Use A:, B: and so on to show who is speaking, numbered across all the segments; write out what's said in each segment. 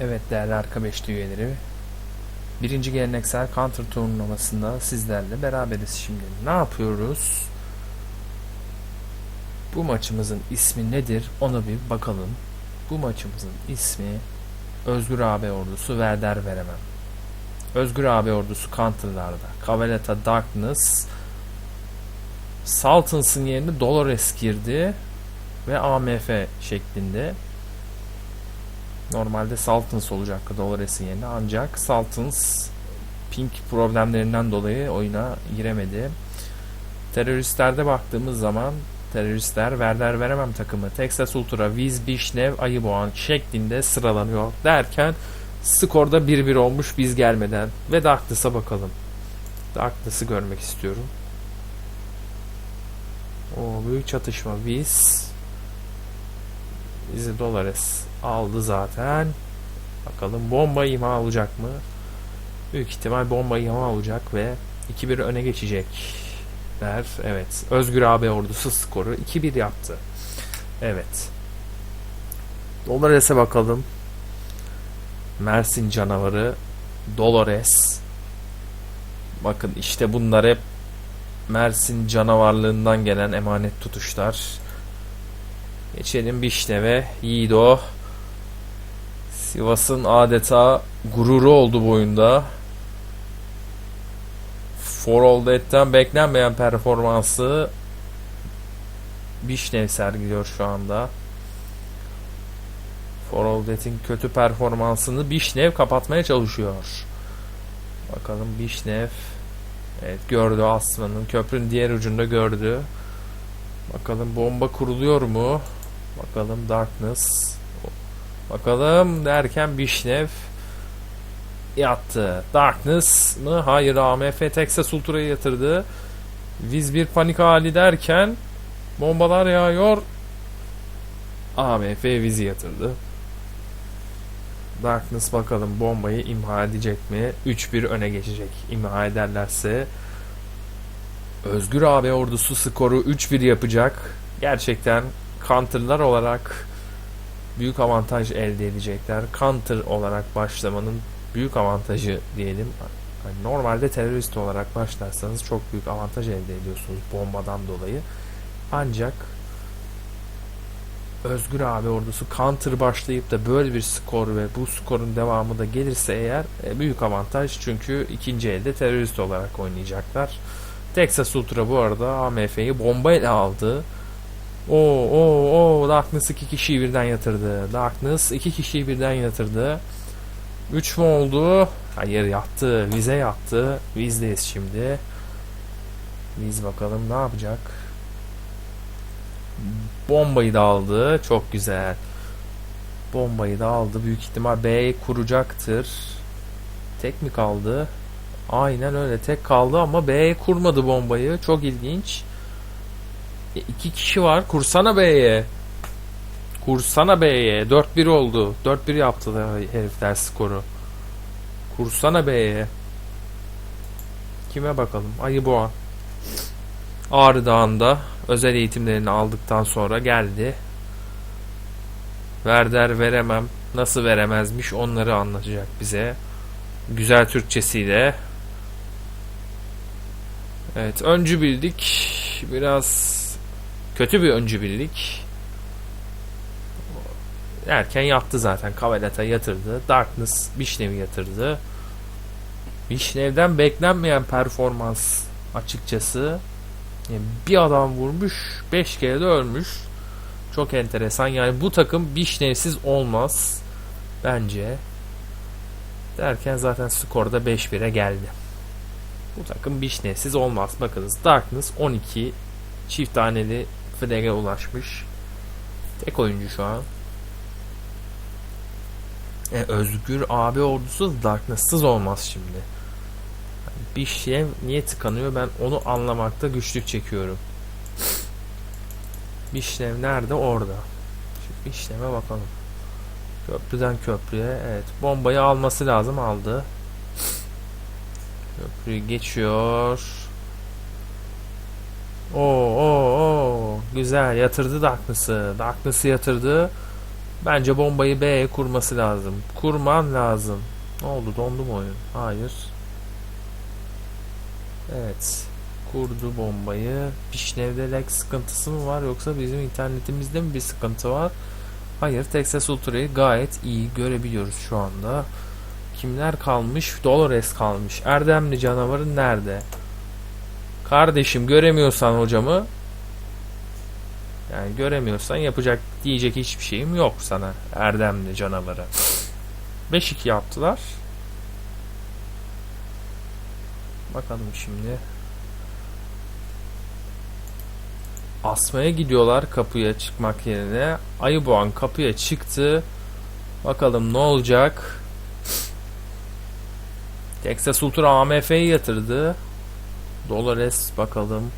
A: Evet değerli arka beşli üyeleri. Birinci geleneksel Counter turnuvasında sizlerle beraberiz şimdi. Ne yapıyoruz? Bu maçımızın ismi nedir? Ona bir bakalım. Bu maçımızın ismi Özgür AB ordusu Verder Veremem. Özgür AB ordusu Counter'larda. Cavaletta Darkness Sultans'ın yerine Dolores girdi ve AMF şeklinde Normalde Sultans olacaktı Dolores'in yerine ancak Sultans ping problemlerinden dolayı oyuna giremedi. Teröristlerde baktığımız zaman teröristler Verder Veremem takımı Texas Ultra, Viz Bişnev, Ayıboğan şeklinde sıralanıyor derken skorda 1-1 olmuş biz gelmeden ve Darkness'a bakalım. Darkness'ı görmek istiyorum. O büyük çatışma Viz Vizi Dolores aldı zaten. Bakalım bomba imha olacak mı? Büyük ihtimal bomba imha olacak ve 2-1 öne geçecekler. Evet. Özgür AB ordusu skoru 2-1 yaptı. Evet. Dolores'e bakalım. Mersin canavarı Dolores. Bakın işte bunlar hep Mersin canavarlığından gelen emanet tutuşlar. Geçelim Bişnev'e. Yiğido. Sivas'ın adeta gururu oldu bu oyunda. For All Dead'den beklenmeyen performansı Bişnev sergiliyor şu anda. For All Dead'in kötü performansını Bişnev kapatmaya çalışıyor. Bakalım Bişnev Evet gördü Aslan'ın köprünün diğer ucunda gördü. Bakalım bomba kuruluyor mu? Bakalım Darkness. Bakalım derken Bişnev yattı. Darkness mı? Hayır AMF Texas Ultra'yı yatırdı. Viz bir panik hali derken bombalar yağıyor. AMF Viz'i yatırdı. Darkness bakalım bombayı imha edecek mi? 3-1 öne geçecek. İmha ederlerse Özgür AB ordusu skoru 3-1 yapacak. Gerçekten counter'lar olarak büyük avantaj elde edecekler. Counter olarak başlamanın büyük avantajı diyelim. Yani normalde terörist olarak başlarsanız çok büyük avantaj elde ediyorsunuz bombadan dolayı. Ancak Özgür abi ordusu counter başlayıp da böyle bir skor ve bu skorun devamı da gelirse eğer e, büyük avantaj çünkü ikinci elde terörist olarak oynayacaklar. Texas Ultra bu arada AMF'yi bombayla aldı. O o o Darkness iki kişiyi birden yatırdı. Darkness iki kişiyi birden yatırdı. 3 mü oldu? Hayır yattı. Vize yattı. Viz'deyiz şimdi. Viz bakalım ne yapacak? Bombayı da aldı. Çok güzel. Bombayı da aldı. Büyük ihtimal B'yi kuracaktır. Tek mi kaldı? Aynen öyle tek kaldı ama B'ye kurmadı bombayı. Çok ilginç. E, iki kişi var. Kursana B'ye. Kursana B'ye. 4-1 oldu. 4-1 yaptılar herifler skoru. Kursana B'ye. Kime bakalım? Ayı Boğa. Ağrı Dağı'nda özel eğitimlerini aldıktan sonra geldi. Verder veremem. Nasıl veremezmiş onları anlatacak bize. Güzel Türkçesiyle. Evet öncü bildik. Biraz kötü bir öncü bildik. Erken yattı zaten. Kavalata yatırdı. Darkness Bişnev'i yatırdı. Bişnev'den beklenmeyen performans açıkçası. Yani bir adam vurmuş 5 kere de ölmüş. Çok enteresan. Yani bu takım Bişnev'siz olmaz. Bence. Derken zaten skorda 5-1'e geldi. Bu takım Bişnev'siz olmaz. Bakınız Darkness 12 çift taneli flag'e ulaşmış. Tek oyuncu şu an. E, Özgür abi ordusu Darkness'sız olmaz şimdi. Bir şey niye tıkanıyor ben onu anlamakta güçlük çekiyorum. Bişlev nerede? Orada. Şu Bişlev'e bakalım. Köprüden köprüye. Evet. Bombayı alması lazım. Aldı. Köprüyü geçiyor. Oo, oo, oo. Güzel. Yatırdı Darkness'ı. Darkness'ı yatırdı. Bence bombayı B'ye kurması lazım. Kurman lazım. Ne oldu? Dondu mu oyun? Hayır. Evet. Kurdu bombayı. Pişnevde lag sıkıntısı mı var yoksa bizim internetimizde mi bir sıkıntı var? Hayır. Texas Ultra'yı gayet iyi görebiliyoruz şu anda. Kimler kalmış? Dolores kalmış. Erdemli canavarı nerede? Kardeşim göremiyorsan hocamı yani göremiyorsan yapacak diyecek hiçbir şeyim yok sana Erdemli canavarı. 5-2 yaptılar. Bakalım şimdi. Asmaya gidiyorlar kapıya çıkmak yerine. Ayıboğan kapıya çıktı. Bakalım ne olacak. Texas Ultra AMF'yi yatırdı. Dolores bakalım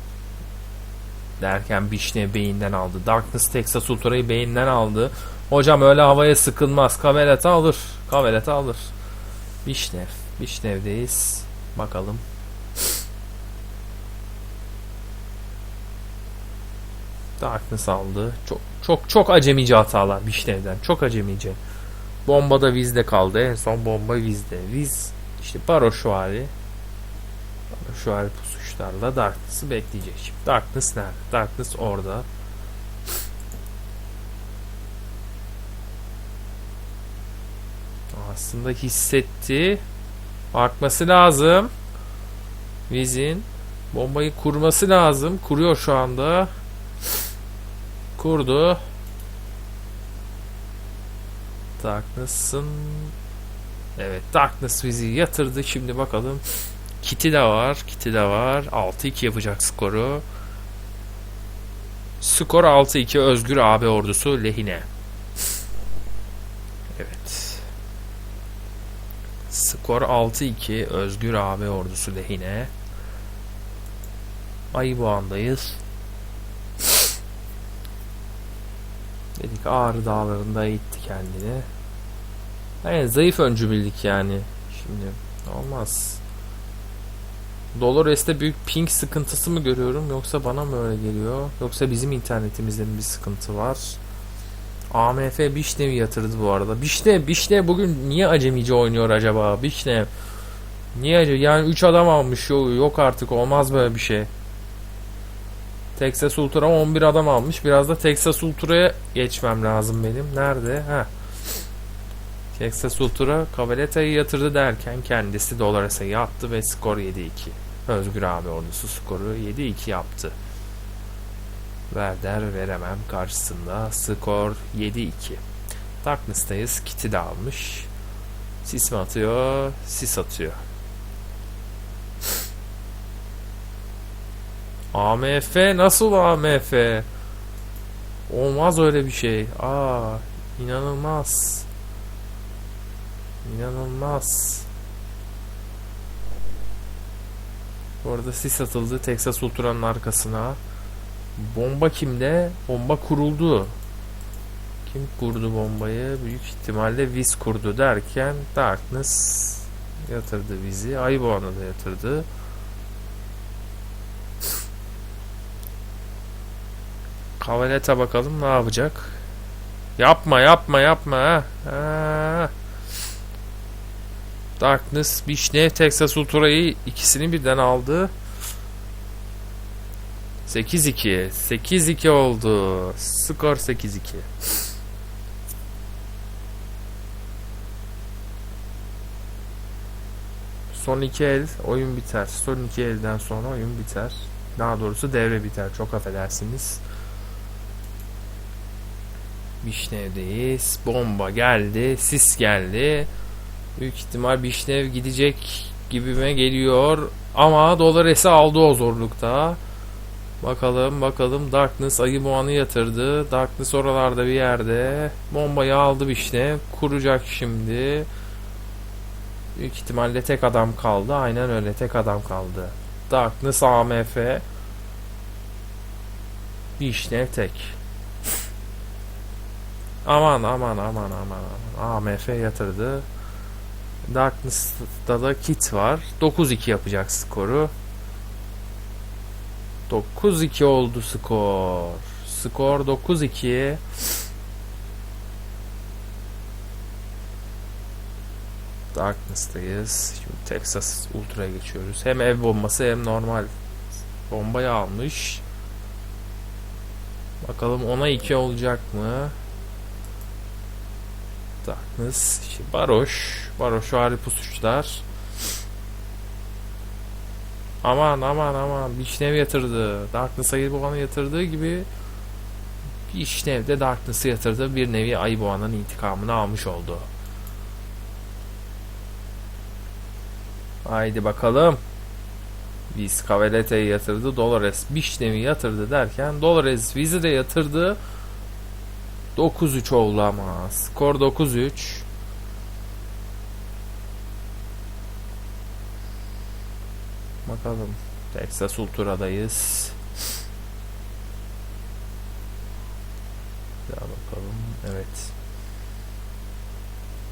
A: derken Bişne beyinden aldı. Darkness Texas Ultra'yı beyinden aldı. Hocam öyle havaya sıkılmaz. Kaveleta alır. Kaveleta alır. Bişnev. Bişnev'deyiz. Bakalım. Darkness aldı. Çok çok çok acemice hatalar Bişnev'den. Çok acemice. Bomba da Viz'de kaldı. En son bomba Viz'de. Viz işte Baroşvari. Baroşvari pusuşlarla Darkness'ı bekleyecek. Şimdi Darkness nerede? Darkness orada. Aslında hissetti. Bakması lazım. Viz'in bombayı kurması lazım. Kuruyor şu anda. Kurdu. Darkness'ın Evet Darkness bizi yatırdı. Şimdi bakalım. Kit'i de var. Kit'i de var. 6-2 yapacak skoru. Skor 6-2 Özgür AB ordusu lehine. Evet. Skor 6-2 Özgür AB ordusu lehine. Ayıboğan'dayız. Dedik Ağrı Dağları'nda eğitti kendini. Evet, zayıf öncü bildik yani. Şimdi olmaz. Dolores'te büyük ping sıkıntısı mı görüyorum yoksa bana mı öyle geliyor? Yoksa bizim internetimizde mi bir sıkıntı var? AMF Bişnev'i yatırdı bu arada. Bişnev, Bişnev bugün niye acemice oynuyor acaba? Bişnev. Niye acemi? Yani 3 adam almış. Yok, yok artık olmaz böyle bir şey. Texas Ultra 11 adam almış. Biraz da Texas Ultra'ya geçmem lazım benim. Nerede? Ha. Texas Ultra Cavaleta'yı yatırdı derken kendisi Dolores'e yattı ve skor 7-2. Özgür abi ordusu skoru 7-2 yaptı. Verder veremem karşısında skor 7-2. Darkness'tayız. Kit'i de almış. Sis mi atıyor? Sis atıyor. AMF nasıl AMF? Olmaz öyle bir şey. Aa, inanılmaz. İnanılmaz. Bu arada sis atıldı Texas Ultra'nın arkasına. Bomba kimde? Bomba kuruldu. Kim kurdu bombayı? Büyük ihtimalle Viz kurdu derken Darkness yatırdı bizi. Ayboğan'ı da yatırdı. Kavaleta bakalım ne yapacak. Yapma yapma yapma ha. ha. Darkness, Bişnev, Texas Ultra'yı ikisini birden aldı. 8-2. 8-2 oldu. Skor 8-2. Son iki el oyun biter. Son iki elden sonra oyun biter. Daha doğrusu devre biter. Çok affedersiniz. Bişnev'deyiz. Bomba geldi. Sis geldi. Büyük ihtimal Bişnev gidecek gibime geliyor. Ama Dolores'i aldı o zorlukta. Bakalım bakalım Darkness ayı boğanı yatırdı. Darkness oralarda bir yerde. Bombayı aldı Bişnev. Kuracak şimdi. Büyük ihtimalle tek adam kaldı. Aynen öyle tek adam kaldı. Darkness AMF. Bişnev tek. Aman aman aman aman aman. AMF yatırdı. Darkness'da da kit var. 9-2 yapacak skoru. 9-2 oldu skor. Skor 9-2. Darkness'tayız. Şimdi Texas Ultra'ya geçiyoruz. Hem ev bombası hem normal bombayı almış. Bakalım ona 2 olacak mı? Darkness. işte Baroş. Baroş vari pusuçlar. Aman aman aman. Bir işlev yatırdı. Darkness ayı boğanı yatırdığı gibi bir işlev de Darkness'ı yatırdı. Bir nevi ayı boğanın intikamını almış oldu. Haydi bakalım. Biz Cavalete'yi yatırdı. Dolores Bişnev'i yatırdı derken Dolores Viz'i de yatırdı. 9-3 oldu ama. Skor 9-3. Bakalım. Texas Ultra'dayız. Ya bakalım. Evet.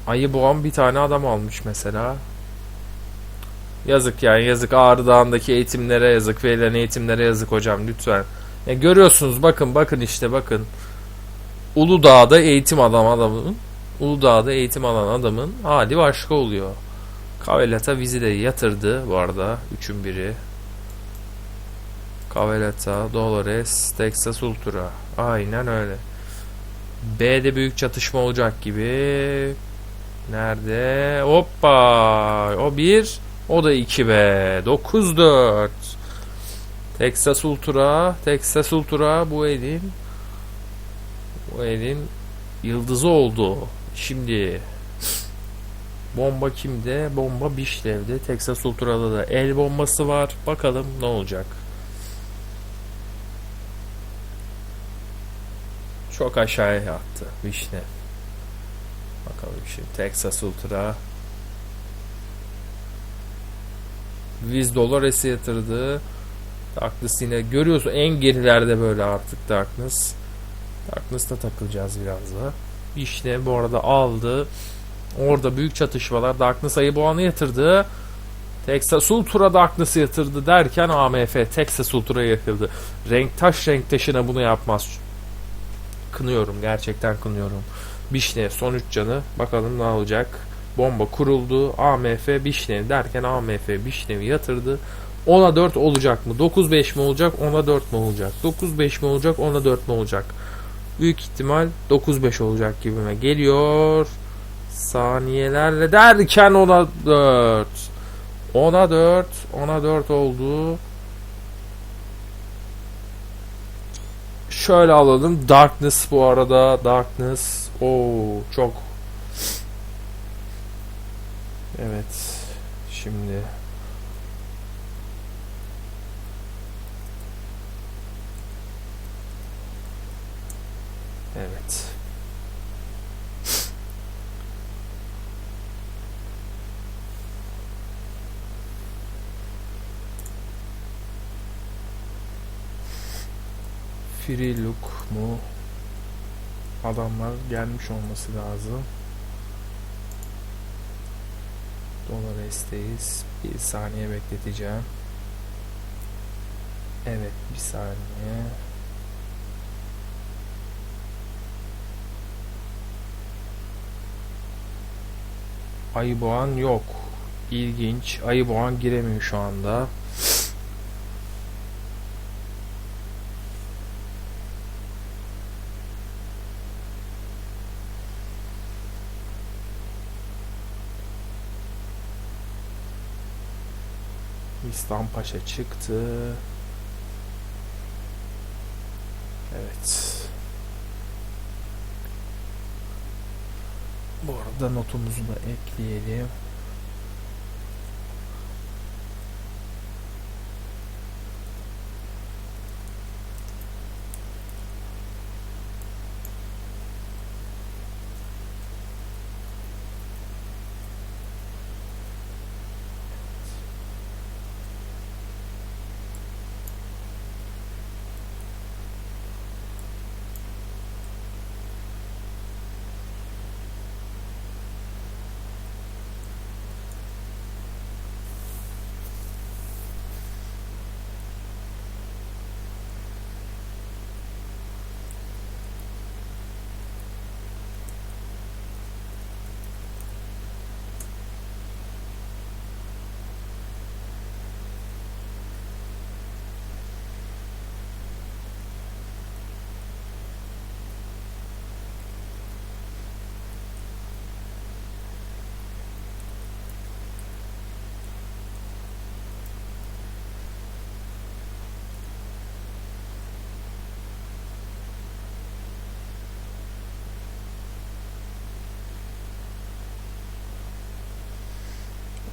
A: Ayı boğan bir tane adam almış mesela. Yazık yani yazık Ağrı Dağı'ndaki eğitimlere yazık verilen eğitimlere yazık hocam lütfen. Ya görüyorsunuz bakın bakın işte bakın. Uludağ'da eğitim adam adamın Uludağ'da eğitim alan adamın hali başka oluyor. Kavelata bizi de yatırdı bu arada. Üçün biri. Kavelata, Dolores, Texas Ultra. Aynen öyle. B'de büyük çatışma olacak gibi. Nerede? Hoppa! O bir. O da 2 be. 9-4. Texas Ultra. Texas Ultra bu elin bu elin yıldızı oldu. Şimdi bomba kimde? Bomba Bişlev'de. Texas Ultra'da da el bombası var. Bakalım ne olacak. Çok aşağıya attı Vişne. Bakalım şimdi Texas Ultra Viz Dolores'i yatırdı. Darkness yine görüyorsun en gerilerde böyle artık Darkness. Darkness'ta takılacağız biraz da. İşte bu arada aldı. Orada büyük çatışmalar. Darkness ayı boğanı yatırdı. Texas Ultra Darkness'ı yatırdı derken AMF Texas Ultra'ya yatırdı. Renk taş renk taşına bunu yapmaz. Kınıyorum gerçekten kınıyorum. Bişne son 3 canı. Bakalım ne olacak. Bomba kuruldu. AMF Bişnev derken AMF Bişnev'i yatırdı. 10'a 4 olacak mı? 9-5 mi olacak? 10'a 4 mi olacak? 9-5 mi olacak? 10'a 4 mi olacak? Büyük ihtimal 9-5 olacak gibime geliyor. Saniyelerle derken 10'a 4. 10'a 4. 10'a 4 oldu. Şöyle alalım. Darkness bu arada. Darkness. Oo çok Evet. Şimdi Evet. Free look mu? Adamlar gelmiş olması lazım. Dolares'teyiz. Bir saniye bekleteceğim. Evet bir saniye. Ayı boğan yok. İlginç. Ayı boğan giremiyor şu anda. İslam çıktı. Evet. Bu arada notumuzu da ekleyelim.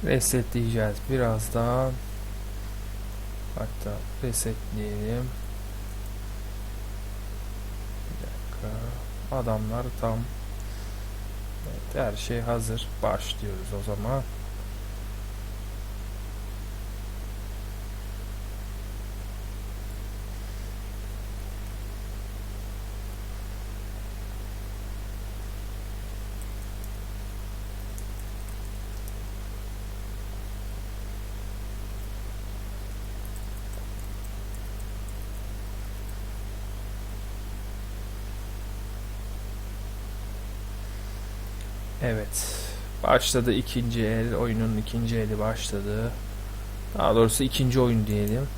A: Resetleyeceğiz birazdan. Hatta resetleyelim. Bir dakika. Adamlar tam. Evet, her şey hazır. Başlıyoruz o zaman. Evet. Başladı ikinci el. Oyunun ikinci eli başladı. Daha doğrusu ikinci oyun diyelim.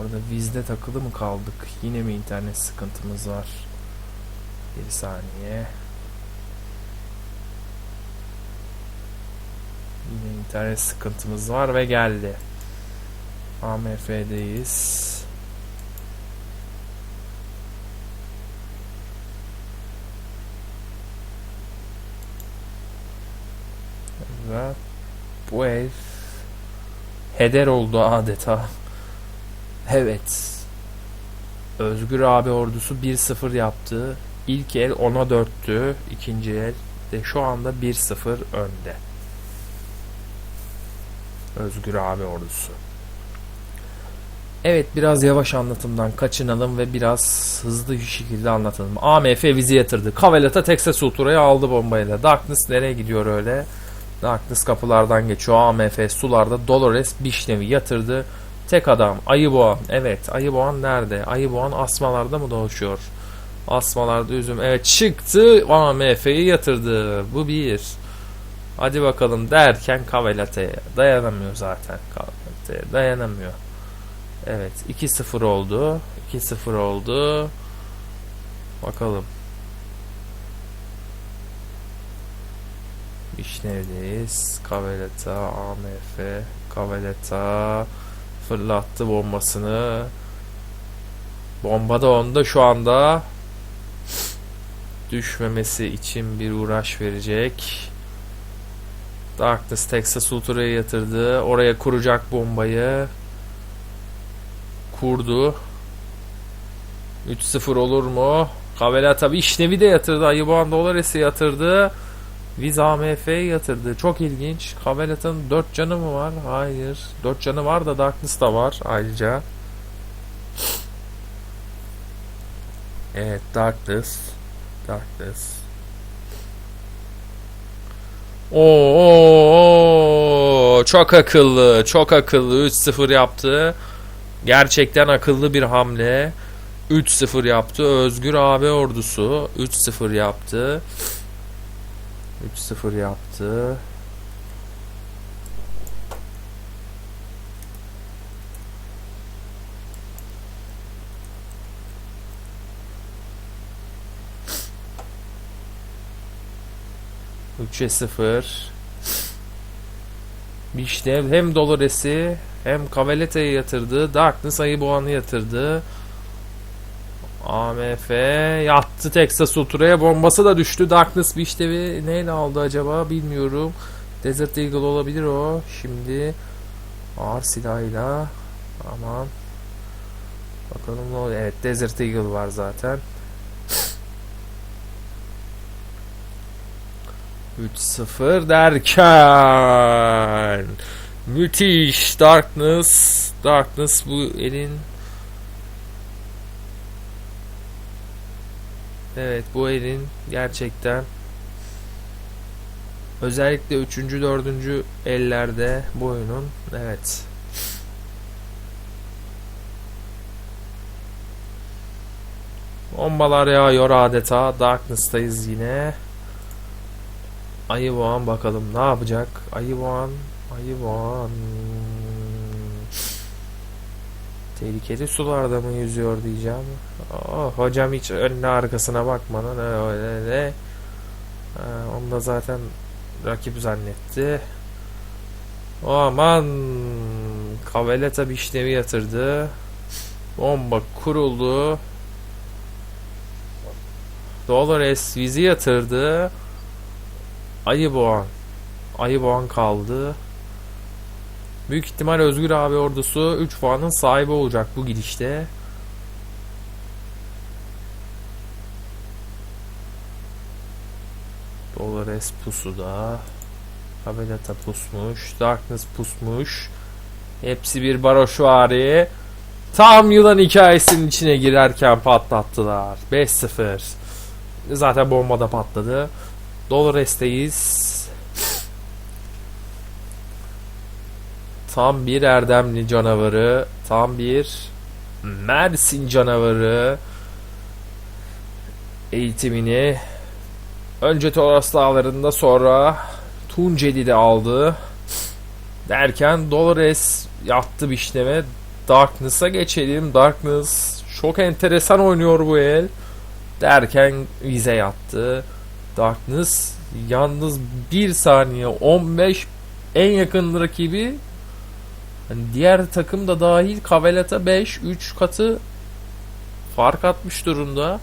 A: Orada vizde takılı mı kaldık? Yine mi internet sıkıntımız var? Bir saniye. Yine internet sıkıntımız var ve geldi. AMF'deyiz. Ve bu ev heder oldu adeta. Evet. Özgür abi ordusu 1-0 yaptı. İlk el 10'a 4'tü. İkinci el de şu anda 1-0 önde. Özgür abi ordusu. Evet biraz yavaş anlatımdan kaçınalım ve biraz hızlı bir şekilde anlatalım. AMF vizi yatırdı. Kavelata Texas Ultra'yı aldı bombayla. Darkness nereye gidiyor öyle? Darkness kapılardan geçiyor. AMF sularda Dolores Bişnev'i yatırdı. Tek adam Ayıboğan. Evet Ayıboğan nerede? Ayıboğan asmalarda mı dolaşıyor? Asmalarda üzüm. Evet çıktı. AMF'yi yatırdı. Bu bir. Hadi bakalım derken Kavelate'ye dayanamıyor zaten. Kavelate'ye dayanamıyor. Evet 2-0 oldu. 2-0 oldu. Bakalım. Vişnev'deyiz. Kaveleta, AMF, Kaveleta fırlattı bombasını. Bomba da onda şu anda düşmemesi için bir uğraş verecek. Darkness Texas Ultra'ya yatırdı. Oraya kuracak bombayı. Kurdu. 3-0 olur mu? Kavela tabi işlevi de yatırdı. Ayıboğan Dolares'i yatırdı. Viz AMF'ye yatırdı. Çok ilginç. Kavelat'ın 4 canı mı var? Hayır. 4 canı var da Darkness da var ayrıca. Evet Darkness. Darkness. Oo, oo, çok akıllı. Çok akıllı. 3-0 yaptı. Gerçekten akıllı bir hamle. 3-0 yaptı. Özgür AB ordusu 3-0 yaptı. 3-0 yaptı. Üçe 0. Bişnev hem Dolores'i hem Caveleta'yı yatırdı. Darkness Ayıboğan'ı yatırdı. AMF yattı Texas Ultra'ya bombası da düştü. Darkness Bişnev'i neyle aldı acaba bilmiyorum. Desert Eagle olabilir o. Şimdi ağır silahıyla aman bakalım ne oluyor. Evet Desert Eagle var zaten. 3-0 derken müthiş Darkness Darkness bu elin Evet bu elin gerçekten özellikle 3. 4. ellerde bu oyunun evet Bombalar yağıyor adeta. Darkness'tayız yine. Ayıboğan bakalım ne yapacak? Ayıboğan, Ayıboğan. Tehlikeli sularda mı yüzüyor diyeceğim. Oh, hocam hiç önüne arkasına bakmadan öyle de. Ha, onu da zaten rakip zannetti. Aman Kaveleta bir işlevi yatırdı. Bomba kuruldu. Dolores vizi yatırdı. Ayıboğan. Ayıboğan kaldı. Büyük ihtimal Özgür abi ordusu 3 puanın sahibi olacak bu gidişte. Dolores pusuda. Kabelata pusmuş. Darkness pusmuş. Hepsi bir baroşvari. Tam yılan hikayesinin içine girerken patlattılar. 5-0. Zaten bomba da patladı. Dolores'teyiz. Tam bir erdemli canavarı. Tam bir Mersin canavarı. Eğitimini önce Toros Dağları'nda sonra Tunceli'de aldı. Derken Dolores yattı Bişnev'e. Darkness'a geçelim. Darkness çok enteresan oynuyor bu el. Derken vize yattı. Darkness yalnız 1 saniye 15 en yakın rakibi hani diğer takım da dahil Kavelata 5 3 katı fark atmış durumda.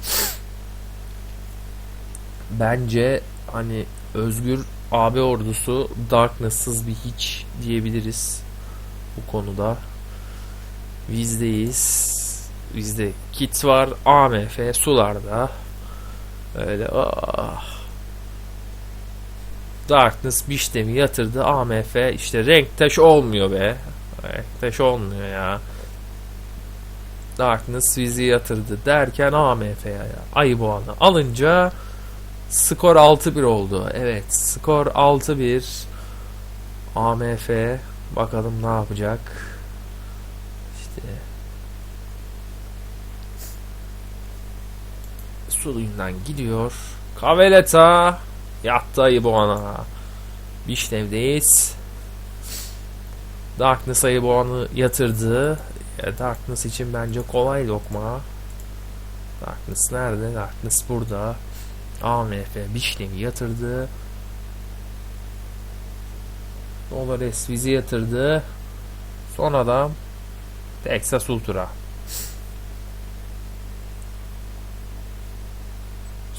A: Bence hani Özgür AB ordusu Darkness'sız bir hiç diyebiliriz bu konuda. Bizdeyiz. Bizde kit var. AMF sularda. Öyle ah. Darkness Biştem'i yatırdı. AMF işte renk taş olmuyor be. Renk taş olmuyor ya. Darkness bizi yatırdı derken AMF'ye ya. Ayı boğanı alınca skor 6-1 oldu. Evet skor 6-1. AMF bakalım ne yapacak. İşte Suluyundan gidiyor. Kaveleta yattı ayı boğana. Bişnev'deyiz. Darkness ayı boğanı yatırdı. Ya Darkness için bence kolay lokma. Darkness nerede? Darkness burada. AMF Bişnev'i yatırdı. Dolores bizi yatırdı. Son adam Texas Ultra.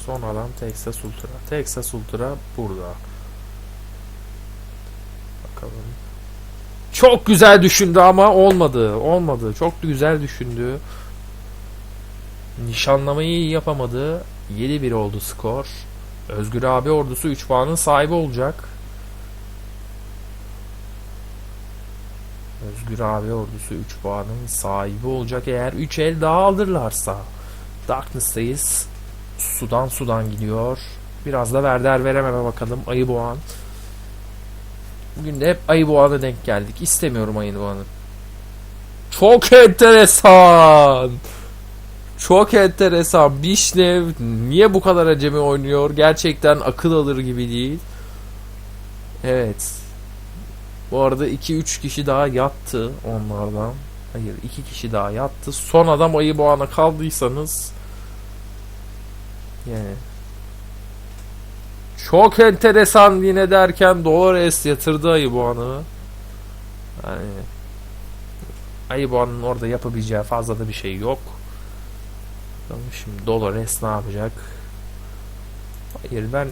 A: Son adam Texas Ultra. Texas Ultra burada. Bakalım. Çok güzel düşündü ama olmadı. Olmadı. Çok güzel düşündü. Nişanlamayı iyi yapamadı. 7-1 oldu skor. Özgür abi ordusu 3 puanın sahibi olacak. Özgür abi ordusu 3 puanın sahibi olacak eğer 3 el daha alırlarsa. Darkness'tayız. Sudan sudan gidiyor. Biraz da Verder verememe bakalım. Ayı boğan. Bugün de hep ayı boğana denk geldik. İstemiyorum ayı boğanı. Çok enteresan. Çok enteresan. Bişnev niye bu kadar acemi oynuyor? Gerçekten akıl alır gibi değil. Evet. Bu arada 2-3 kişi daha yattı onlardan. Hayır 2 kişi daha yattı. Son adam ayı boğana kaldıysanız yani çok enteresan yine derken Dolores yatırdı ayı boğanı. Yani ayı boğanın orada yapabileceği fazla da bir şey yok. Bakalım şimdi Dolores ne yapacak? Hayır ben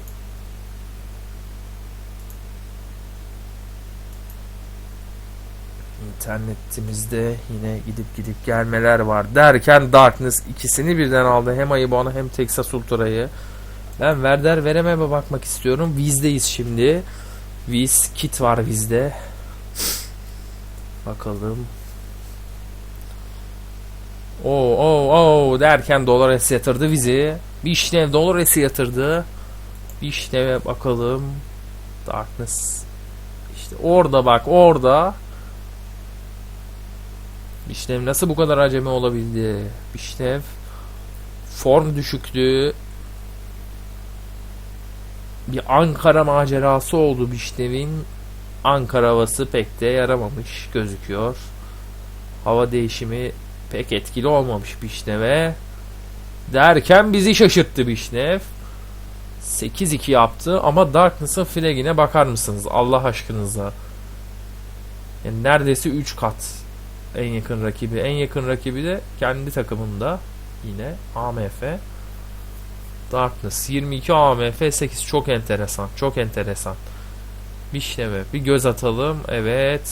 A: internetimizde yine gidip gidip gelmeler var derken Darkness ikisini birden aldı. Hem Ayıboğan'ı hem Texas Ultra'yı. Ben Verder verememe bakmak istiyorum. Viz'deyiz şimdi. Viz kit var Viz'de. Bakalım. Oo oo oo derken Dolores yatırdı Viz'i. Bir işlev Dolores'i yatırdı. Bir işleve bakalım. Darkness. İşte orada bak orada. Bişnev nasıl bu kadar acemi olabildi? Bişnev form düşüklüğü bir Ankara macerası oldu Bişnev'in. Ankara havası pek de yaramamış gözüküyor. Hava değişimi pek etkili olmamış Bişnev'e. Derken bizi şaşırttı Bişnev. 8-2 yaptı ama Darkness'ın flagine bakar mısınız Allah aşkınıza? Yani neredeyse 3 kat en yakın rakibi. En yakın rakibi de kendi takımında yine AMF. Darkness 22 AMF 8 çok enteresan. Çok enteresan. Bir işleme bir göz atalım. Evet.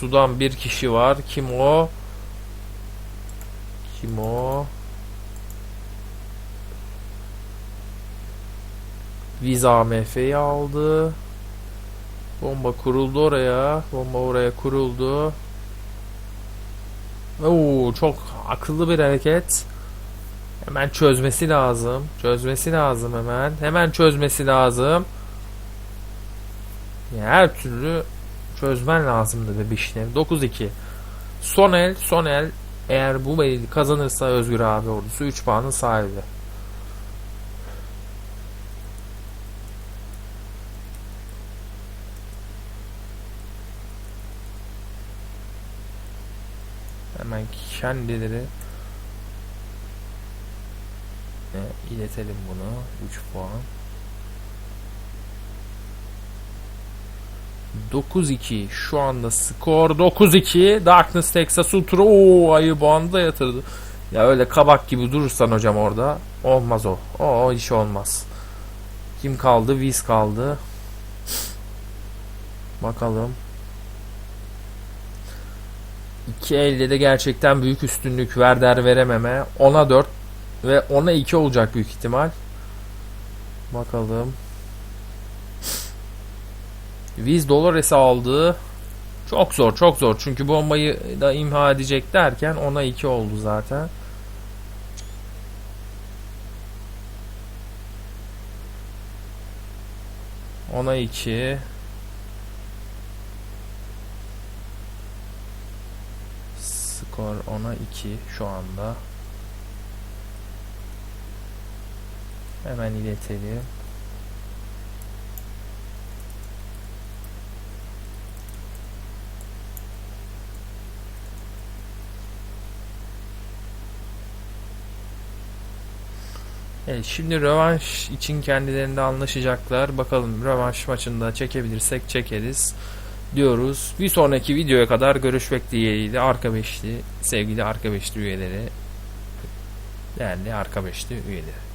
A: Sudan bir kişi var. Kim o? Kim o? Viza AMF'yi aldı. Bomba kuruldu oraya. Bomba oraya kuruldu. Oo, çok akıllı bir hareket. Hemen çözmesi lazım. Çözmesi lazım hemen. Hemen çözmesi lazım. Ya her türlü çözmen lazımdı be Bişnev. 9-2. Son el, son el eğer bu eli kazanırsa Özgür abi ordusu 3 puanın sahibi. Hemen kendileri e, iletelim bunu. 3 puan. 9-2 şu anda skor 9-2 Darkness Texas Ultra. Ooo ayı bandı yatırdı. Ya öyle kabak gibi durursan hocam orada olmaz o. O, o iş olmaz. Kim kaldı? Viz kaldı. Bakalım. İki elde de gerçekten büyük üstünlük. Verder verememe. 10'a 4 ve 10'a 2 olacak büyük ihtimal bakalım Viz Dolores'i aldı. Çok zor, çok zor. Çünkü bombayı da imha edecek derken ona 2 oldu zaten. Ona 2. Skor ona 2 şu anda. Hemen iletelim. Evet, şimdi rövanş için kendilerinde anlaşacaklar. Bakalım rövanş maçında çekebilirsek çekeriz diyoruz. Bir sonraki videoya kadar görüşmek dileğiyle arka beşli sevgili arka beşli üyeleri değerli arka beşli üyeleri.